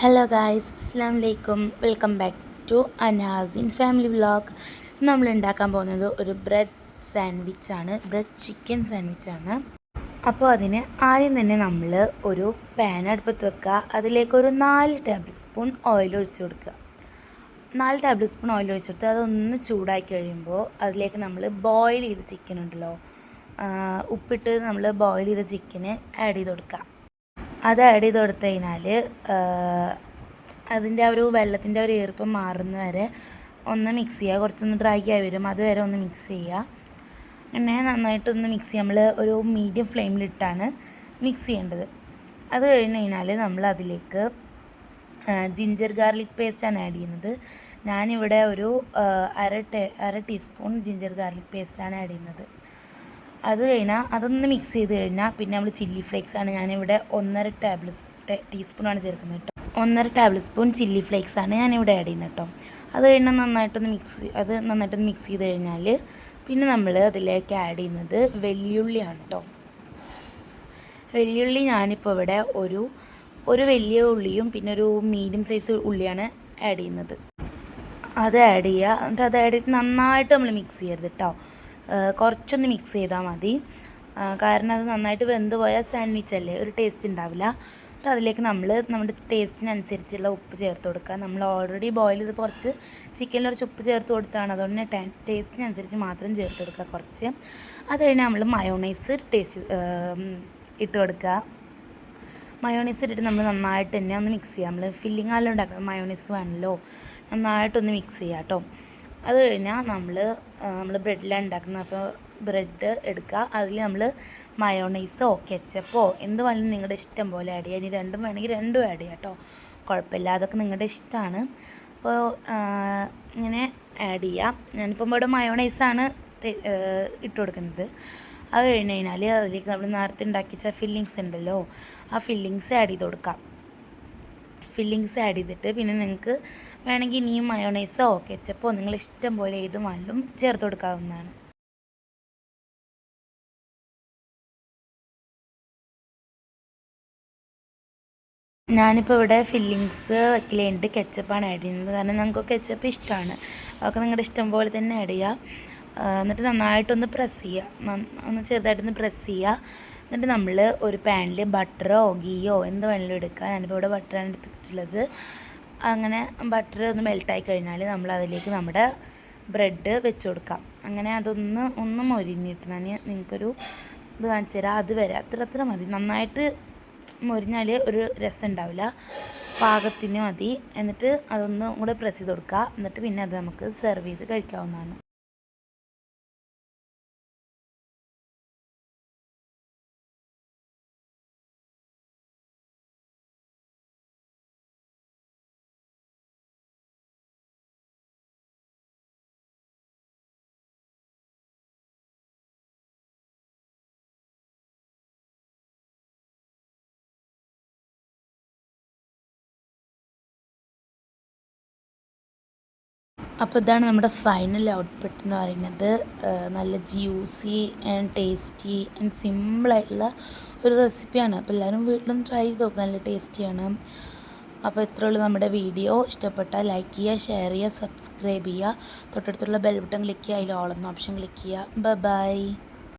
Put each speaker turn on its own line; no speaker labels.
Hello guys അസ്സാം വലൈക്കും welcome back to Anasin family vlog നമ്മൾ ഉണ്ടാക്കാൻ പോകുന്നത് ഒരു ബ്രെഡ് സാൻഡ്വിച്ചാണ് ബ്രെഡ് ചിക്കൻ സാൻഡ്വിച്ചാണ് അപ്പോൾ അതിന് ആദ്യം തന്നെ നമ്മൾ ഒരു പാൻ അടുപ്പത്ത് വെക്കുക. അതിലേക്ക് ഒരു നാല് ടേബിൾ സ്പൂൺ ഓയിൽ ഒഴിച്ച് കൊടുക്കുക. നാല് ടേബിൾ സ്പൂൺ ഓയിൽ ഒഴിച്ച് കൊടുത്ത് അതൊന്ന് ചൂടാക്കി കഴിയുമ്പോൾ അതിലേക്ക് നമ്മൾ ബോയിൽ ചെയ്ത ചിക്കൻ ഉണ്ടല്ലോ ഉപ്പിട്ട് നമ്മൾ ബോയിൽ ചെയ്ത ചിക്കന് ആഡ് ചെയ്ത് കൊടുക്കുക. അത് ആഡ് ചെയ്ത് കൊടുത്തു കഴിഞ്ഞാൽ അതിന്റെ ആ ഒരു വെള്ളത്തിന്റെ ഒരു ഈർപ്പം മാറുന്ന വരെ ഒന്ന് മിക്സ് ചെയ്യുക കുറച്ചൊന്ന് ഡ്രൈ ആയി വരും. അതുവരെ ഒന്ന് മിക്സ് ചെയ്യുക അങ്ങനെ നന്നായിട്ടൊന്ന് മിക്സ് ചെയ്യുക നമ്മൾ ഒരു മീഡിയം ഫ്ലെയിമിലിട്ടാണ് മിക്സ് ചെയ്യേണ്ടത്. അത് കഴിഞ്ഞ് കഴിഞ്ഞാൽ നമ്മൾ അതിലേക്ക് ജിഞ്ചർ ഗാർലിക് പേസ്റ്റാണ് ആഡ് ചെയ്യുന്നത്. ഞാനിവിടെ ഒരു അര ടേ അര ടീസ്പൂൺ ജിഞ്ചർ ഗാർലിക് പേസ്റ്റാണ് ആഡ് ചെയ്യുന്നത്. അത് കഴിഞ്ഞാൽ അതൊന്ന് മിക്സ് ചെയ്ത് കഴിഞ്ഞാൽ പിന്നെ നമ്മൾ ചില്ലി ഫ്ലേക്സ് ആണ് ഞാനിവിടെ ഒന്നര ടേബിൾ ടീസ്പൂണാണ് ചേർക്കുന്നത് കേട്ടോ ഒന്നര ടേബിൾ സ്പൂൺ ചില്ലി ഫ്ലേക്സ് ആണ് ഞാനിവിടെ ആഡ് ചെയ്യുന്നത് കേട്ടോ അത് കഴിഞ്ഞാൽ നന്നായിട്ടൊന്ന് മിക്സ് അത് നന്നായിട്ടൊന്ന് മിക്സ് ചെയ്ത് കഴിഞ്ഞാൽ പിന്നെ നമ്മൾ അതിലേക്ക് ആഡ് ചെയ്യുന്നത് വെല്ലുള്ളിയാണ് കേട്ടോ വെല്ലുള്ളി ഞാനിപ്പോൾ ഇവിടെ ഒരു ഒരു വലിയ ഉള്ളിയും പിന്നെ ഒരു മീഡിയം സൈസ് ഉള്ളിയാണ് ആഡ് ചെയ്യുന്നത്. അത് ആഡ് ചെയ്യുക എന്നിട്ട് അത് ആഡ് ചെയ്ത് നന്നായിട്ട് നമ്മൾ മിക്സ് ചെയ്യരുത് കേട്ടോ കുറച്ചൊന്ന് മിക്സ് ചെയ്താൽ മതി. കാരണം അത് നന്നായിട്ട് വെന്ത് പോയാൽ സാൻഡ്വിച്ച് അല്ലേ? ഒരു ടേസ്റ്റ് ഉണ്ടാവില്ല എന്നിട്ട് അതിലേക്ക് നമ്മൾ നമ്മുടെ ടേസ്റ്റിനനുസരിച്ചുള്ള ഉപ്പ് ചേർത്ത് കൊടുക്കുക നമ്മൾ ഓൾറെഡി ബോയിൽ ചെയ്ത് കുറച്ച് ചിക്കനിൽ കുറച്ച് ഉപ്പ് ചേർത്ത് കൊടുത്താണ് അതുകൊണ്ട് തന്നെ ടേസ്റ്റിനനുസരിച്ച് മാത്രം ചേർത്ത് കൊടുക്കുക കുറച്ച്. അത് കഴിഞ്ഞ് നമ്മൾ മയോണൈസ് ടേസ്റ്റ് ഇട്ട് കൊടുക്കുക മയോണൈസ് ഇട്ടിട്ട് നമ്മൾ നന്നായിട്ട് തന്നെ ഒന്ന് മിക്സ് ചെയ്യുക നമ്മൾ ഫില്ലിംഗ് ആയാലും ഉണ്ടാക്കുക മയോണൈസ് വേണമല്ലോ നന്നായിട്ടൊന്ന് മിക്സ് ചെയ്യുക കേട്ടോ അത് കഴിഞ്ഞാൽ നമ്മൾ നമ്മൾ ബ്രെഡിലാണ് ഉണ്ടാക്കുന്നത് അപ്പോൾ ബ്രെഡ് എടുക്കുക അതിൽ നമ്മൾ മയോണൈസോ കെച്ചപ്പോ എന്ത് വേണമെങ്കിലും നിങ്ങളുടെ ഇഷ്ടം പോലെ ആഡ് ചെയ്യുക ഇനി രണ്ടും വേണമെങ്കിൽ രണ്ടും ആഡ് ചെയ്യാം കേട്ടോ കുഴപ്പമില്ല അതൊക്കെ നിങ്ങളുടെ ഇഷ്ടമാണ് അപ്പോൾ ഇങ്ങനെ ആഡ് ചെയ്യാം. ഞാനിപ്പം ഇവിടെ മയോണൈസാണ് ഇട്ട് കൊടുക്കുന്നത്. അത് കഴിഞ്ഞ് കഴിഞ്ഞാൽ അതിലേക്ക് നമ്മൾ നേരത്തെ ഉണ്ടാക്കിച്ച ഫില്ലിങ്സ് ഉണ്ടല്ലോ ആ ഫില്ലിങ്സ് ആഡ് ചെയ്ത് കൊടുക്കാം. ഫില്ലിങ്സ് ആഡ് ചെയ്തിട്ട് പിന്നെ നിങ്ങൾക്ക് വേണമെങ്കിൽ ഇനിയും മയോണൈസോ കെച്ചപ്പോ നിങ്ങൾ ഇഷ്ടം പോലെ ഏത് മല്ലും ചേർത്ത് കൊടുക്കാവുന്നതാണ്. ഞാനിപ്പോൾ ഇവിടെ ഫില്ലിങ്സ് വെക്കലുണ്ട് കെച്ചപ്പാണ് ആഡ് ചെയ്യുന്നത്. കാരണം ഞങ്ങൾക്ക് കെച്ചപ്പ് ഇഷ്ടമാണ്. അതൊക്കെ നിങ്ങളുടെ ഇഷ്ടം പോലെ തന്നെ ആഡ് ചെയ്യുക. എന്നിട്ട് നന്നായിട്ടൊന്ന് പ്രസ് ചെയ്യുക. ഒന്ന് ചെറുതായിട്ടൊന്ന് പ്രസ് ചെയ്യുക. എന്നിട്ട് നമ്മൾ ഒരു പാനിൽ ബട്ടറോ ഗീയോ എന്ത് വേണമെങ്കിലും എടുക്കുക. ഞാനിപ്പോൾ ഇവിടെ ബട്ടറാണ് എടുത്തിട്ടുള്ളത് അങ്ങനെ ബട്ടർ ഒന്ന് മെൽട്ടായി കഴിഞ്ഞാൽ നമ്മൾ അതിലേക്ക് നമ്മുടെ ബ്രെഡ് വെച്ച് കൊടുക്കാം. അങ്ങനെ അതൊന്ന് ഒന്ന് മൊരിഞ്ഞിട്ട് ഞാൻ നിങ്ങൾക്കൊരു ഇത് കാണിച്ചു തരാം. അത് വരെ അത്ര അത്ര മതി. നന്നായിട്ട് മൊരിഞ്ഞാൽ ഒരു രസം ഉണ്ടാവില്ല. പാകത്തിന് മതി. എന്നിട്ട് അതൊന്ന് കൂടെ പ്രസ് ചെയ്ത് കൊടുക്കുക. എന്നിട്ട് പിന്നെ അത് നമുക്ക് സെർവ് ചെയ്ത് കഴിക്കാവുന്നതാണ്. അപ്പോൾ ഇതാണ് നമ്മുടെ ഫൈനൽ ഔട്ട്പുട്ട് എന്ന് പറയുന്നത്. നല്ല ജ്യൂസി ആൻഡ് ടേസ്റ്റി ആൻഡ് സിമ്പിളായിട്ടുള്ള ഒരു റെസിപ്പിയാണ് അപ്പോൾ എല്ലാവരും വീട്ടിലും ട്രൈ ചെയ്ത് നോക്കുക നല്ല ടേസ്റ്റിയാണ് അപ്പോൾ ഇത്രേ ഉള്ളൂ നമ്മുടെ വീഡിയോ ഇഷ്ടപ്പെട്ടാൽ ലൈക്ക് ചെയ്യുക ഷെയർ ചെയ്യുക സബ്സ്ക്രൈബ് ചെയ്യുക. തൊട്ടടുത്തുള്ള ബെൽ ബട്ടൺ ക്ലിക്ക് ചെയ്യുക. അതിൽ ഓൾ ഓപ്ഷൻ ക്ലിക്ക് ചെയ്യുക. ബൈ